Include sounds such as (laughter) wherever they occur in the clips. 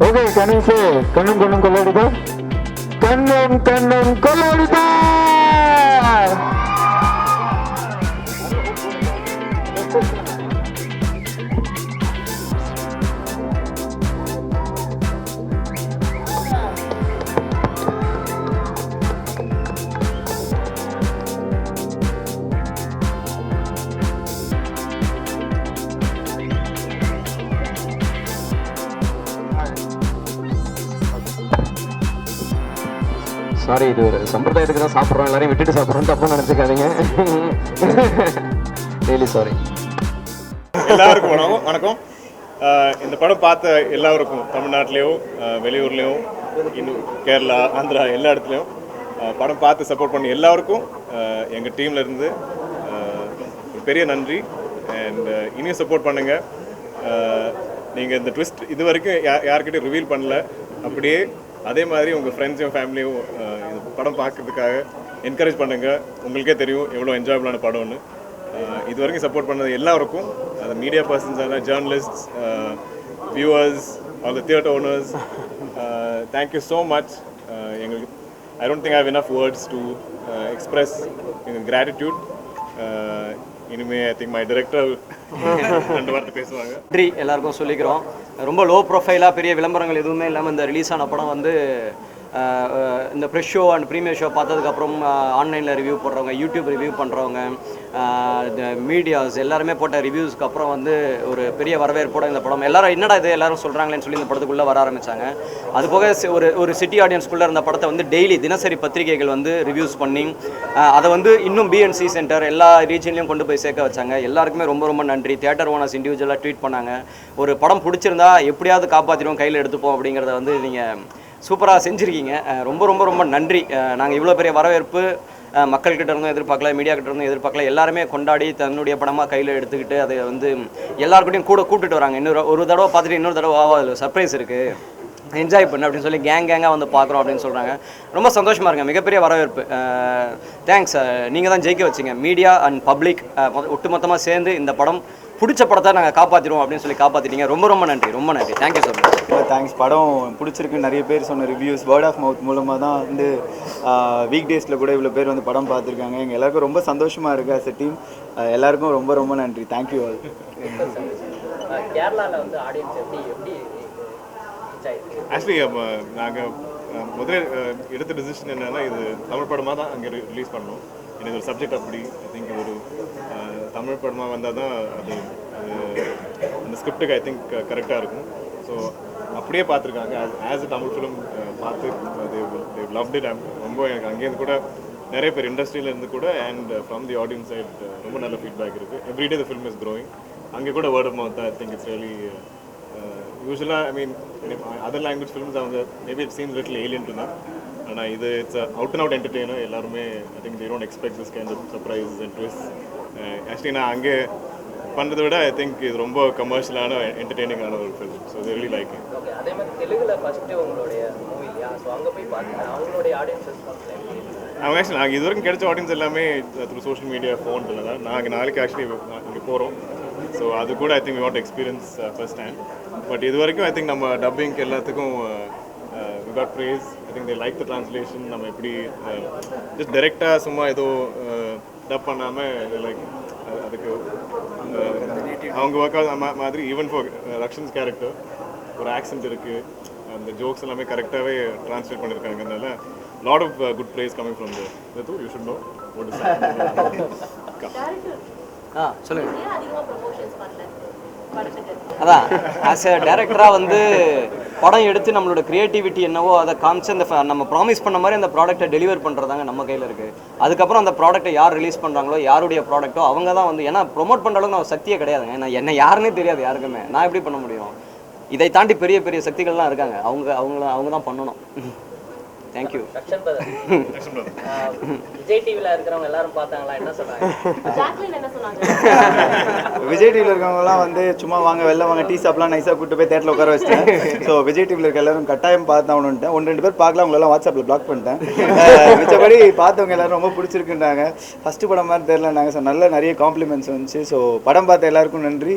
Okay Ganesh கண்ணும் கண்ணும் கொள்ளாடிதா கண்ணும் கண்ணும் கொள்ளாடிதா மாதிரி இது ஒரு சம்பிரதாயத்துக்கு தான் சாப்பிட்றோம். எல்லாரையும் விட்டுட்டு சாப்பிட்றோம் தப்பு நினச்சிக்காதீங்க. ரியலி சாரி எல்லாருக்கும் வணக்கம். வணக்கம். இந்த படம் பார்த்த எல்லாருக்கும் தமிழ்நாட்டிலையும் வெளியூர்லேயும் இன்னும் கேரளா ஆந்திரா எல்லா இடத்துலையும் படம் பார்த்து சப்போர்ட் பண்ண எல்லாருக்கும் எங்கள் எங்க டீம்ல இருந்து பெரிய நன்றி. அண்ட் இனியும் சப்போர்ட் பண்ணுங்க. நீங்கள் இந்த ட்விஸ்ட் இது வரைக்கும் யா யார்கிட்டையும் ரிவீல் பண்ணல. அப்படியே அதே மாதிரி உங்கள் ஃப்ரெண்ட்ஸையும் ஃபேமிலியும் இந்த படம் பார்க்கறதுக்காக என்கரேஜ் பண்ணுங்க. உங்களுக்கே தெரியும் எவ்வளோ என்ஜாயபிளான படம்னு. இது வரைக்கும் சப்போர்ட் பண்ணது எல்லாருக்கும். அது media persons journalist viewers all the theatre owners thank you so much எங்களுக்கு I don't think how enough words to express எங்கள் கிராட்டிடியூட் இனிமே ஐ திங்க் மை டிரெக்டர் ரெண்டு வார்த்தை பேசுவாங்க. நன்றி எல்லாருக்கும் சொல்லிக்கிறோம். ரொம்ப லோ ப்ரொஃபைலாக பெரிய விளம்பரங்கள் எதுவுமே இல்லாமல் இந்த ரிலீஸ் ஆன படம் வந்து இந்த fresh show and premiere show பார்த்ததுக்கப்புறம் ஆன்லைனில் ரிவ்யூ போடுறவங்க யூடியூப் ரிவ்யூ பண்ணுறவங்க இந்த மீடியாஸ் எல்லாருமே போட்ட ரிவ்யூஸ்க்கு அப்புறம் வந்து ஒரு பெரிய வரவேற்போட இந்த படம் எல்லாரும் என்னடா இது எல்லாரும் சொல்கிறாங்களேன்னு சொல்லி இந்த படத்துக்குள்ளே வர ஆரம்பித்தாங்க அது போக சி- ஒரு ஒரு சிட்டி ஆடியன்ஸ்குள்ளே இருந்த படத்தை வந்து டெய்லி தினசரி பத்திரிகைகள் வந்து ரிவ்யூஸ் பண்ணி அதை வந்து இன்னும் பிஎன்சி சென்டர் எல்லா ரீஜன்லையும் கொண்டு போய் சேர்க்க வச்சாங்க. எல்லாருக்குமே ரொம்ப ரொம்ப நன்றி. தியேட்டர் ஓனர்ஸ் இண்டிவிஜுவலாக ட்வீட் பண்ணாங்க. ஒரு படம் பிடிச்சிருந்தா எப்படியாவது காப்பாற்றிடுவோம் கையில் எடுத்துப்போம் அப்படிங்கிறத வந்து நீங்கள் சூப்பராக செஞ்சுருக்கீங்க. ரொம்ப ரொம்ப ரொம்ப நன்றி. நாங்கள் இவ்வளோ பெரிய வரவேற்பு மக்கள்கிட்ட இருந்தும் எதிர்பார்க்கல மீடியா கிட்ட இருந்தும் எதிர்பார்க்கல. எல்லாருமே கொண்டாடி தன்னுடைய படமாக கையில் எடுத்துக்கிட்டு அதை வந்து எல்லாருக்கிட்டையும் கூட கூப்பிட்டுட்டு வராங்க. இன்னொரு ஒரு தடவை பார்த்துட்டு இன்னொரு தடவை வா அதில் சர்ப்ரைஸ் இருக்குது என்ஜாய் பண்ணு அப்படின்னு சொல்லி கேங் கேங்காக வந்து பார்க்குறோம் அப்படின்னு சொல்கிறாங்க ரொம்ப சந்தோஷமாக இருங்க மிகப்பெரிய வரவேற்பு. தேங்க்ஸ் நீங்கள் தான் ஜெயிக்க வச்சிங்க. மீடியா அண்ட் பப்ளிக் ஒட்டுமொத்தமாக சேர்ந்து இந்த படம் பிடிச்ச படத்தை நாங்கள் காப்பாற்றிடுவோம் அப்படின்னு சொல்லி காப்பாற்றிட்டீங்க ரொம்ப ரொம்ப நன்றி. ரொம்ப நன்றி. தேங்க்யூ ஸோ மச் தேங்க்ஸ் படம் பிடிச்சிருக்கு. நிறைய பேர் சொன்ன ரிவ்யூஸ் வேர்ட் ஆஃப் மவுத் மூலமாக தான் வந்து வீக் டேஸில் கூட இவ்வளோ பேர் வந்து படம் பார்த்துருக்காங்க. எங்கள் எல்லாருக்கும் ரொம்ப சந்தோஷமாக இருக்குது அஸ் எ டீம் எல்லாருக்கும் ரொம்ப ரொம்ப நன்றி. தேங்க்யூ ஆல் கேரளாவில் வந்து ஆடியன்ஸ் எப்படி எப்படி? ஆக்சுவலி நாங்கள் முதல்ல எடுத்த டிசிஷன் என்னன்னா இது தமிழ் படமாக தான் அங்கே ரிலீஸ் பண்ணோம் எனக்கு ஒரு சப்ஜெக்ட் அப்படி ஐ திங்க் ஒரு தமிழ் படமாக வந்தால் தான் அது அந்த ஸ்கிரிப்டுக்கு ஐ திங்க் கரெக்டாக இருக்கும். ஸோ அப்படியே பார்த்துருக்காங்க. ஆஸ் அ தமிழ் ஃபிலிம் பார்த்து லவ்ட் இட் ரொம்ப எனக்கு அங்கேருந்து கூட நிறைய பேர் இண்டஸ்ட்ரியிலேருந்து கூட and from the audience side ரொம்ப நல்ல ஃபீட்பேக் இருக்குது every day the film is growing அங்கே கூட word of mouth I think it's really யூஸ்வலாக I mean other language films அவங்க maybe it seems little alien to தான் ஆனால் இது it's out and out entertainer எல்லாருமே I think they don't expect this kind of surprise and twist actually நான் அங்கே பண்ணுறதை விட ஐ திங்க் இது ரொம்ப கமர்ஷியலான என்டர்டெய்னிங்கான ஒரு ஃபிலிம் ஸோ ரியலி லைக் அதே மாதிரி தெலுங்குல ஃபர்ஸ்ட் உங்களுடைய மூவி இல்லையா? ஸோ அங்கே போய் பார்த்தீங்கன்னா அவங்களுடைய ஆடியன்ஸ் ரெஸ்பான்ஸ் எப்படி இருக்கு? அவங்க ஆக்சுவலி நாங்கள் இது வரைக்கும் கிடைச்ச ஆடியன்ஸ் எல்லாமே த்ரூ சோஷியல் மீடியா ஃபோனில் தான். நாங்கள் நாளைக்கு ஆக்சுவலி இங்கே போகிறோம் ஸோ அது கூட I think what experience first time but இது வரைக்கும் ஐ திங்க் நம்ம டப்பிங் எல்லாத்துக்கும் we got praise I think they like the translation நம்ம எப்படி ஜஸ்ட் டைரெக்டாக சும்மா ஏதோ டப் பண்ணாமல் லைக் அதுக்கு அவங்க ஒர்க் மாதிரி ஈவன் ஃபார் ரக்ஷன்ஸ் கேரக்டர் ஒரு ஆக்சென்ட் இருக்குது அந்த ஜோக்ஸ் எல்லாமே கரெக்டாகவே translate பண்ணியிருக்காங்கனால lot of good praise coming from the you should know what is ah சொல்லுங்கள் அதான் ஆஸ் அ டேரக்டராக வந்து படம் எடுத்து நம்மளோட க்ரியேட்டிவிட்டி என்னவோ அதை காமிச்சு அந்த நம்ம ப்ராமிஸ் பண்ண மாதிரி அந்த ப்ராடக்ட்டை டெலிவர் பண்ணுறதாங்க நம்ம கையில் இருக்குது அதுக்கப்புறம் அந்த ப்ராடக்ட்டை யார் ரிலீஸ் பண்ணுறாங்களோ யாருடைய ப்ராடக்ட்டோ அவங்க தான் வந்து ஏன்னா ப்ரொமோட் பண்ணுற அளவுக்கு நம்ம சக்தியே கிடையாதுங்க. ஏன்னா என்ன யாருன்னே தெரியாது யாருக்குமே. நான் எப்படி பண்ண முடியும்? இதை தாண்டி பெரிய பெரிய சக்திகள்லாம் இருக்காங்க. அவங்க அவங்கள அவங்க தான் பண்ணணும். தேங்க்யூ விஜய் டிவில இருக்கிறவங்க எல்லாரும் பார்த்தாங்களா? என்ன சொல்றாங்க ஜாக்லின் என்ன சொன்னாங்க? (laughs) விஜய் டிவியில் இருக்கவங்கலாம் வந்து சும்மா வாங்க வெளில வாங்க டீ சாப்பிடலாம் நைஸாக கூட்டு போய் தேட்டரில் உட்கார வச்சிட்டேன். ஸோ விஜய் டிவியில் இருக்க எல்லாரும் கட்டாயம் பார்த்தாகணுன்ட்டேன் ஒன்று ரெண்டு பேர் பார்க்கலாம் உங்களெல்லாம் வாட்ஸ்அப்பில் பிளாக் பண்ணிட்டேன். (laughs) மிச்சபடி பார்த்தவங்க எல்லாரும் ரொம்ப பிடிச்சிருக்குன்றாங்க. ஃபஸ்ட்டு படம் மாதிரி தெரிலனாங்க ஸோ நல்ல நிறைய காம்ப்ளிமெண்ட்ஸ் வந்துச்சு. ஸோ படம் பார்த்த எல்லாருக்கும் நன்றி.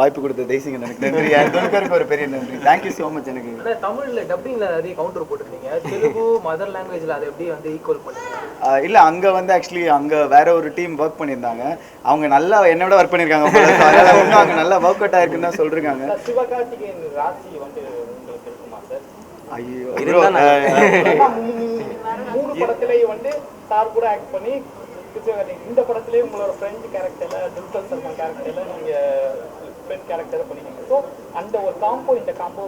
வாய்ப்பு கொடுத்த தேசிங்க எனக்கு நன்றி. (laughs) ஒரு பெரிய நன்றி. தேங்க்யூ ஸோ மச் எனக்கு. தமிழ்ல டப்பிங்ல நிறைய கவுண்டர் போட்டிருந்தீங்க. தெலுங்கு மதர் லாங்குவேஜ்ல அதை எப்படி வந்து ஈக்குவல் பண்ணீங்க இல்ல அங்க வந்து ஆக்சுவலி அங்க வேற ஒரு டீம் ஒர்க் பண்ணியிருந்தாங்க. அவங்க நல்லா என்னை விட ஒர்க் பண்ணியிருக்காங்க இன்னும் அங்க நல்லா ஒர்க் அவுட் ஆயிருக்குன்னு தான் சொல்றாங்க சிவகார்த்திகேயன் ராசி வந்து உங்களுக்கு இருக்குமா சார் ஐயோ மூணு படத்திலேயும் வந்து சார் கூட ஆக்ட் பண்ணி இந்த படத்திலேயே உங்களோட ஃப்ரெண்ட் கேரக்டர்ல துல்கர் சல்மான் கேரக்டர்ல நீங்க ஃப்ரெண்ட் கேரக்டர் பண்ணிருக்கீங்க ஸோ அந்த ஒரு காம்போ இந்த காம்போ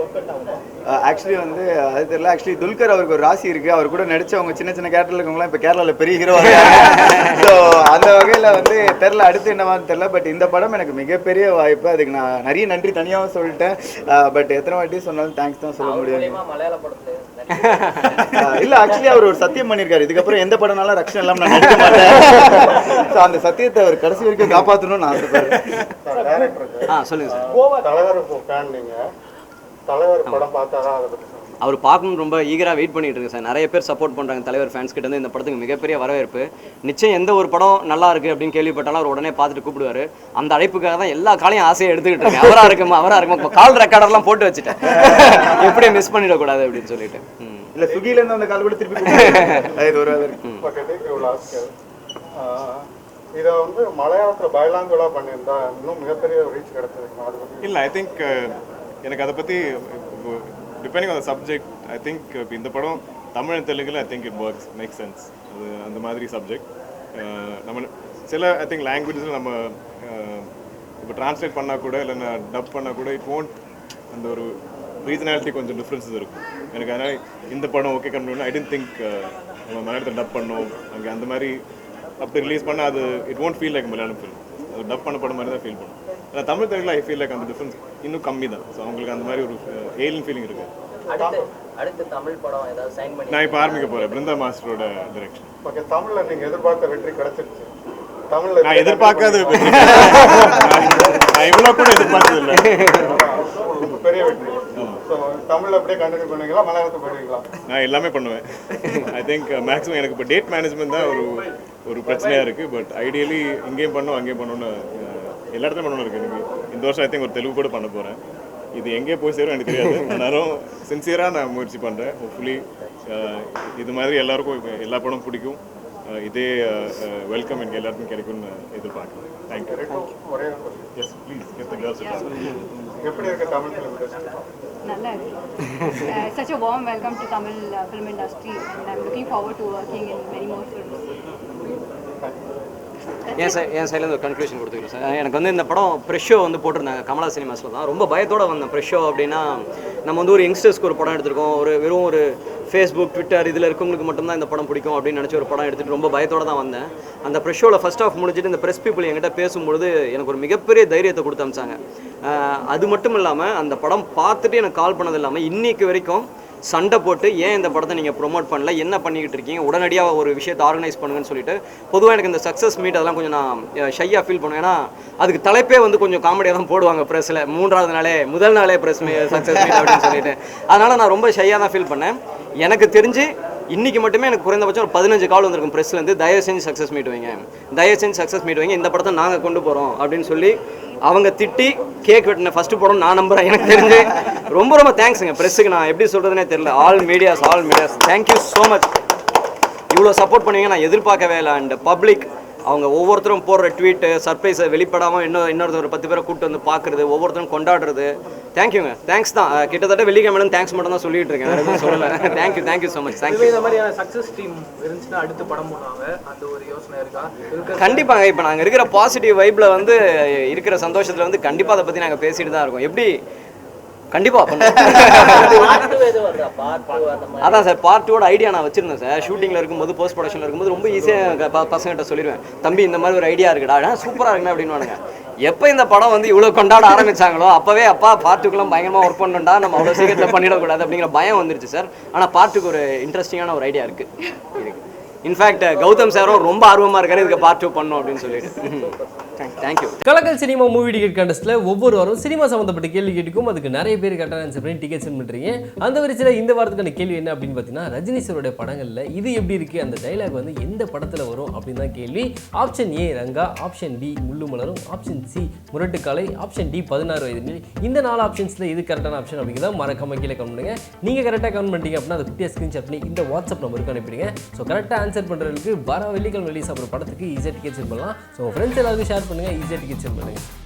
ஒர்க் அவுட் ஆகும் ஆக்சுவலி வந்து அது தெரியல. ஆக்சுவலி துல்கர் அவருக்கு ஒரு ராசி இருக்கு. அவர் கூட நடிச்சவங்க சின்ன சின்ன கேரக்டர்ல இருக்கவங்களாம் இப்போ கேரளால பெரிய ஹீரோ ஸோ அந்த வகையில வந்து தெரில அடுத்து என்னவான்னு தெரில பட் இந்த படம் எனக்கு மிகப்பெரிய வாய்ப்பு. அதுக்கு நான் நிறைய நன்றி தனியாகவும் சொல்லிட்டேன். பட் எத்தனை வாட்டி சொன்னாலும் தேங்க்ஸ் தான் சொல்ல முடியும். மலையாள படத்துல ஆஹ் (laughs) இல்ல ஆக்சுவலி அவர் ஒரு சத்தியம் பண்ணிருக்காரு இதுக்கப்புறம் எந்த படம்னாலும் ரக்ஷன் இல்லாம நான் நடிக்க மாட்டேன். ஸோ அந்த சத்தியத்தை அவர் கடைசி வரைக்கும் (laughs) காப்பாற்றணும்னு நான் ஆசைப்படுறேன். ஆ சொல்லுங்கள் சார். தலைவர் தலைவர் படம் பார்த்தாரா? அதை சொல்லுங்க. அவர் பார்க்கணும்னு ரொம்ப ஈகராக வெயிட் பண்ணிட்டு இருக்கு சார். நிறைய பேர் சப்போர்ட் பண்ணுறாங்க தலைவர் ஃபேன்ஸ் கிட்ட இருந்து. இந்த படத்துக்கு மிகப்பெரிய வரவேற்பு. நிச்சயம் எந்த ஒரு படம் நல்லா இருக்கு அப்படின்னு கேள்விப்பட்டாலும் அவர் உடனே பார்த்துட்டு கூப்பிடுவாரு. அந்த அழைப்புக்காக தான் எல்லா காலையும் ஆசையை எடுத்துக்கிட்டு இருக்கேன். அவரா இருக்குமா அவரா இருக்குமா கால் ரெக்கார்டர்லாம் போட்டு வச்சுட்டேன். (laughs) எப்படி மிஸ் பண்ணிடக்கூடாது அப்படின்னு சொல்லிட்டு. இல்ல ஸ்விக்கில இருந்து அந்த கால் கூட திருப்பி. (laughs) இதை வந்து மலையாளத்தில் பயலாங்குலா பண்ணியிருந்தா இன்னும் மிகப்பெரிய ரீச் கிடைச்சிருக்கும் அது இல்லை ஐ திங்க் எனக்கு அதை பற்றி depending on subject I think இப்போ இந்த படம் தமிழ் தெலுங்கில் I think it works make sense அது அந்த மாதிரி சப்ஜெக்ட் uh, நம்ம சில ஐ திங்க் லாங்குவேஜஸில் நம்ம uh, இப்போ ட்ரான்ஸ்லேட் பண்ணால் கூட இல்லைன்னா டப் பண்ணால் கூட இட் ஓன்ட் அந்த ஒரு ரீஜனாலிட்டி கொஞ்சம் டிஃப்ரென்சஸ் இருக்கும். எனக்கு அதனால் இந்த படம் okay company I don't think நம்ம மலையாளத்தில் டப் பண்ணோம். அங்கே அந்த மாதிரி அப்படி ரிலீஸ் பண்ணால் அது it won't feel like Malayalam film அது டப் பண்ண படம் மாதிரி தான் ஃபீல் பண்ணும். ஆனால் தமிழ் தெலுங்குல ஐ ஃபீல் லைக் அந்த டிஃப்ரென்ஸ் இன்னும் கம்மி தான் ஸோ அவங்களுக்கு அந்த மாதிரி ஒரு ஏலியன் ஃபீலிங் இருக்கு. அடுத்து அடுத்து தமிழ் படம் ஏதாவது சைன் பண்ணி நான் இப்போ ஆரம்பிக்க போகிறேன் பிருந்தா மாஸ்டரோட டைரக்ஷன் ஓகே தமிழ்ல நீங்க எதிர்பார்த்த வெற்றி கிடைச்சிருச்சு. தமிழ்ல நான் எதிர்பார்க்காத வெற்றி. நான் இவ்வளோ கூட எதிர்பார்த்தது இல்லை பெரிய வெற்றி. தமிழ்ல அப்படியே கண்டினியூ பண்ணுவீங்களா? மலையாளத்துக்கு போயிடுவீங்களா? நான் எல்லாமே பண்ணுவேன். ஐ திங்க் மேக்ஸிமம் எனக்கு இப்போ டேட் மேனேஜ்மெண்ட் தான் ஒரு ஒரு பிரச்சனையாக இருக்குது பட் ஐடியலி இங்கேயும் பண்ணும் அங்கேயும் பண்ணணும்னு எல்லா இடத்துலையும் பண்ணணும் இருக்குது எனக்கு இந்த வருஷம் ஐ திங்க் ஒரு தெலுங்கு கூட பண்ண போகிறேன் இது எங்கே போய் சேரும் எனக்கு தெரியாது. ஆனாலும் சின்சியராக நான் முயற்சி பண்ணுறேன் ஹோப்ஃபுல்லி இது மாதிரி எல்லாருக்கும் எல்லா படம் பிடிக்கும். இதே வெல்கம் எனக்கு எல்லாருக்கும் கிடைக்கும்னு எதிர்பார்க்குறேன். தேங்க்யூ ஒரே ஒரு question. எஸ் ப்ளீஸ் கெட் எப்படி இருக்கு தமிழ் ஃபிலிம் இண்டஸ்ட்ரி நல்லா இருக்கு. warm welcome to Tamil uh, film industry. And I'm looking forward to working in many more films. என் சை என் சைட்லேருந்து ஒரு கன்க்ளூஷன் கொடுத்துக்கிறேன் சார் எனக்கு வந்து இந்த படம் ப்ரெஷ்ஷோ வந்து போட்டிருந்தாங்க கமலா சினிமாஸில் தான். ரொம்ப பயத்தோடு வந்தேன். ப்ரெஷ்ஷோ அப்படின்னா நம்ம வந்து ஒரு யங்ஸ்டர்ஸ்க்கு ஒரு படம் எடுத்திருக்கோம். ஒரு வெறும் ஒரு ஃபேஸ்புக் ட்விட்டர் இதில் இருக்கவங்களுக்கு மட்டும்தான் இந்த படம் பிடிக்கும் அப்படின்னு நினச்சி ஒரு படம் எடுத்துகிட்டு ரொம்ப பயத்தோடு தான் வந்தேன். அந்த ப்ரெஷ் ஷோவில் ஃபஸ்ட் ஆஃப் முடிஞ்சிட்டு இந்த ப்ரெஸ் பீப்புள் என்கிட்ட பேசும்பொழுது எனக்கு ஒரு மிகப்பெரிய தைரியத்தை கொடுத்து அமிச்சாங்க. அது மட்டும் இல்லாமல் அந்த படம் பார்த்துட்டு எனக்கு கால் பண்ணது இல்லாமல் இன்றைக்கு வரைக்கும் சண்டை போட்டு ஏன் இந்த படத்தை நீங்கள் ப்ரொமோட் பண்ணல? என்ன பண்ணிக்கிட்டு இருக்கீங்க? உடனடியாக ஒரு விஷயத்தை ஆர்கனைஸ் பண்ணுங்கன்னு சொல்லிட்டு பொதுவாக எனக்கு இந்த சக்ஸஸ் மீட் அதெல்லாம் கொஞ்சம் நான் ஷையாக ஃபீல் பண்ணுவேன். ஏன்னா அதுக்கு தலைப்பே வந்து கொஞ்சம் காமெடியாக தான் போடுவாங்க ப்ரெஸ்ஸில் மூன்றாவது நாளே முதல் நாளே ப்ரெஸ் மீ சக்ஸஸ் மீட் அப்படின்னு சொல்லிட்டு. அதனால் நான் ரொம்ப ஷையாக தான் ஃபீல் பண்ணேன். எனக்கு தெரிஞ்சு இன்றைக்கி மட்டுமே எனக்கு குறைந்தபட்சம் ஒரு பதினஞ்சு கால் வந்திருக்கும் ப்ரெஸ்லேருந்து தயவு செஞ்சு சக்ஸஸ் மீட் வைங்க. தயவு செஞ்சு சக்ஸஸ் மீட் வைங்க. இந்த படத்தை நாங்கள் கொண்டு போகிறோம் அப்படின்னு சொல்லி அவங்க திட்டி கேக் வெட்டின ஃபஸ்ட்டு படம் நான் நம்புகிறேன் எனக்கு தெரிஞ்சு ரொம்ப ரொம்ப தேங்க்ஸுங்க ப்ரெஸ்ஸுக்கு நான் எப்படி சொல்கிறதுனே தெரியல. All medias all medias thank you so much இவ்வளோ சப்போர்ட் பண்ணுவீங்க நான் எதிர்பார்க்கவே இல்லை. அண்ட் பப்ளிக் அவங்க ஒவ்வொருத்தரும் போடுற ட்வீட்டு சர்ப்ரைஸை வெளிப்படாமல் இன்னும் இன்னொருத்தர் பத்து பேரை கூப்பிட்டு வந்து பார்க்குறது ஒவ்வொருத்தரும் கொண்டாடுறது. தேங்க்யூங்க தேங்க்ஸ் தான். கிட்டத்தட்ட வெள்ளிக்கிழமை தேங்க்ஸ் மட்டும் தான் சொல்லிட்டு இருக்கேன். வேறு எதுவும் சொல்லலை. Thank you thank you so much thank you இந்த மாதிரியான சக்ஸஸ் டீம் இருந்துச்சுன்னா அடுத்து படம் பண்ணுவாங்க அந்த ஒரு யோசனை இருக்கா? இருக்க கண்டிப்பாங்க. இப்போ நாங்கள் இருக்கிற பாசிட்டிவ் வைப்பில் வந்து இருக்கிற சந்தோஷத்தில் வந்து கண்டிப்பாக அதை பற்றி நாங்கள் பேசிட்டு தான் இருக்கோம். எப்படி? கண்டிப்பாக பண்ணுவோம் அதான் சார் பார்ட் டூட ஐடியா நான் வச்சிருந்தேன் சார். ஷூட்டிங்கில் இருக்கும்போது போஸ்ட் ப்ரொடக்ஷனில் இருக்கும்போது ரொம்ப ஈஸியாக பசங்கள்கிட்ட சொல்லிடுவேன். தம்பி இந்த மாதிரி ஒரு ஐடியா இருக்குடா. சூப்பராக இருக்குண்ணா அப்படின்னு எப்போ இந்த படம் வந்து இவ்வளோ கொண்டாட ஆரம்பிச்சாங்களோ அப்போவே அப்பா பார்ட்டுக்குலாம் பயங்கரமாக ஒர்க் பண்ணணும்டா. நம்ம அவ்வளோ சீக்கிரத்தில் பண்ணிடக்கூடாது அப்படிங்கிற பயம் வந்துருச்சு சார். ஆனால் பார்ட்டுக்கு ஒரு இன்ட்ரெஸ்டிங்கான ஒரு ஐடியா இருக்குது இருக்கு. இன்ஃபேக்ட் கௌதம் சாரும் ரொம்ப ஆர்வமாக இருக்காரு இதுக்கு பார்ட் டூ பண்ணும் அப்படின்னு சொல்லிட்டு. தேங்க்யூ கலக்கல் சினிமா மூவி டிக்கெட் கண்டஸ்ட்டில் ஒவ்வொரு வாரம் சினிமா சம்மந்தப்பட்ட கேள்வி கேட்டுக்கும் அதுக்கு நிறைய பேர் கரெக்டாக ஆன்சர் பண்ணி டிக்கெட் சென்ட் பண்ணுறீங்க அந்த வரிசையில் இந்த வாரத்துக்கான கேள்வி என்ன அப்படின்னு பார்த்தீங்கன்னா ரஜினி சாரோட படங்களில் இது எப்படி இருக்குது அந்த டைலாக் வந்து எந்த படத்தில் வரும் அப்படின்னு தான் கேள்வி. Option A Ranga. Option B Mullum Malarum. Option C Murattukaalai. Option D பதினாறு வயது இந்த நாலு ஆப்ஷன்ஸில் இது கரெக்டான ஆப்ஷன் அப்படிங்கிறத மறக்காம கீழே கமெண்ட் பண்ணுங்கள் நீங்கள் கரெக்டாக கமெண்ட் பண்ணிட்டீங்க அப்படின்னா அதை குட்டியாக ஸ்க்ரீன்ஷாட் பண்ணி இந்த வாட்ஸ்அப் நம்பருக்கு அனுப்பிடுங்க. ஸோ கரெக்டாக ஆன்சர் பண்ணுறதுக்கு வர வெள்ளிக்கிழமை ரிலீஸ் ஆகிற படத்துக்கு ஈஸியாக டிக்கெட் சென்ட் பண்ணலாம் ஸோ ஃப்ரெண்ட்ஸ் எல்லாருக்கும் ஷேர் பண்ணுங்கள் ஈஸியாக டிக்கெட் சென்ட் பண்ணுங்கள்